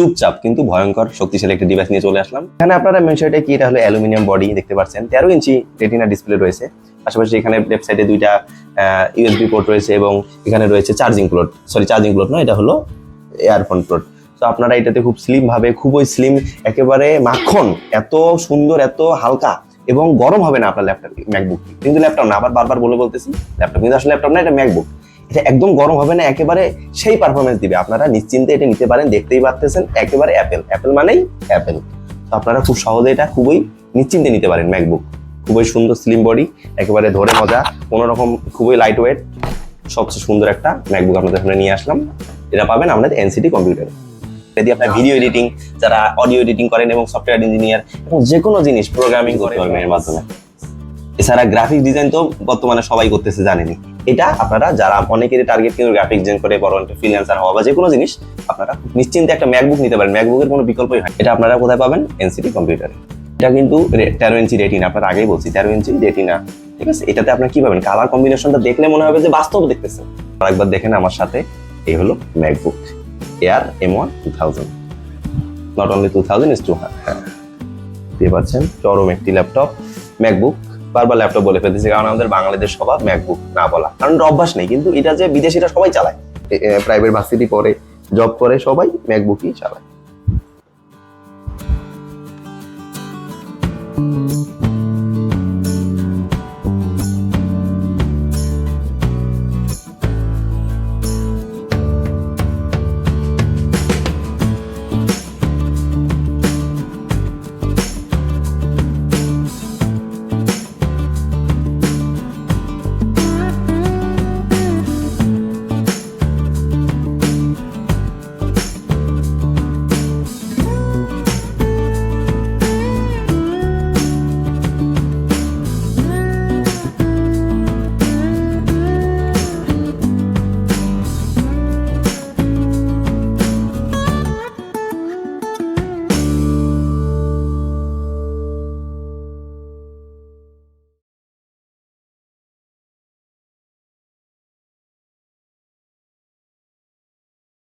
চুপচাপ কিন্তু ভয়ঙ্কর, শক্তিশালী একটা ডিভাইস নিয়ে চলে আসলাম। এখানে আপনারা মেনশনটা কি? এটা হলো অ্যালুমিনিয়াম বডি, দেখতে পাচ্ছেন। তেরো ইঞ্চি রেটিনা ডিসপ্লে রয়েছে। পাশাপাশি এখানে লেফট সাইডে দুইটা ইউএসবি পোর্ট রয়েছে এবং এখানে রয়েছে charging port sorry charging port নয়, এটা হলো ইয়ারফোন পোর্ট তো আপনারা এটাতে খুব স্লিম ভাবে, খুবই স্লিম একেবারে মাখন, এত সুন্দর, এত হালকা এবং গরম হবে না আপনার ল্যাপটপ ম্যাকবুক কিন্তু ল্যাপটপ না, আবার বারবার বলে বলতেছি ল্যাপটপ কিন্তু আসলে ল্যাপটপ না, এটা ম্যাকবুক এটা একদম গরম হবে না, একেবারে সেই পারফরমেন্স দিবে। আপনারা নিশ্চিন্তে এটা নিতে পারেন, দেখতেই পারতেছেন, একেবারে অ্যাপেল অ্যাপেল মানেই অ্যাপেল তো আপনারা খুব সহজে এটা খুবই নিশ্চিন্তে নিতে পারেন ম্যাকবুক খুবই সুন্দর স্লিম বডি একেবারে ধরে মজা কোনো রকম খুবই লাইট ওয়েট সবচেয়ে সুন্দর একটা ম্যাকবুক আপনাদের সামনে নিয়ে আসলাম। এটা পাবেন আমাদের এনসিটি কম্পিউটারে যদি আপনার ভিডিও এডিটিং যারা অডিও এডিটিং করেন এবং সফটওয়্যার ইঞ্জিনিয়ার এবং যে কোনো জিনিস প্রোগ্রামিং এর মাধ্যমে। এছাড়া গ্রাফিক ডিজাইন তো বর্তমানে সবাই করতেছে জানেনি এটা আপনারা যারা অনেকেরই টার্গেট কিন্তু গ্রাফিক ডিজাইন করে, বড় একটা ফ্রিল্যান্সার হওয়া বা যে কোনো জিনিস, আপনারা নিশ্চিন্তে একটা ম্যাকবুক নিতে পারেন। ম্যাকবুকের কোনো বিকল্পই হয় এটা আপনারা কোথায় পাবেন? এনসিটি কম্পিউটারে এটা কিন্তু তেরো ইঞ্চি রেটিনা আপনার আগেই বলছি, তেরো ইঞ্চি রেটিনা ঠিক আছে? এটাতে আপনার কি পাবেন? কালার কম্বিনেশনটা দেখলে মনে হবে যে বাস্তব দেখতেছেন। আর একবার দেখেন আমার সাথে, এই হলো MacBook Air M one two thousand not only two thousand is two হ্যাঁ। পেয়ে পাচ্ছেন? চরম একটি ল্যাপটপ ম্যাকবুক বারবার ল্যাপটপ বলে ফেলতেছি, কারণ আমাদের বাংলাদেশ স্বভাব ম্যাকবুক না বলা। কারণ অভ্যাস নেই, কিন্তু এটা যে বিদেশিরা সবাই চালায়। প্রাইভেট ভার্সিটি পড়ে জব করে সবাই ম্যাকবুকই চালায়।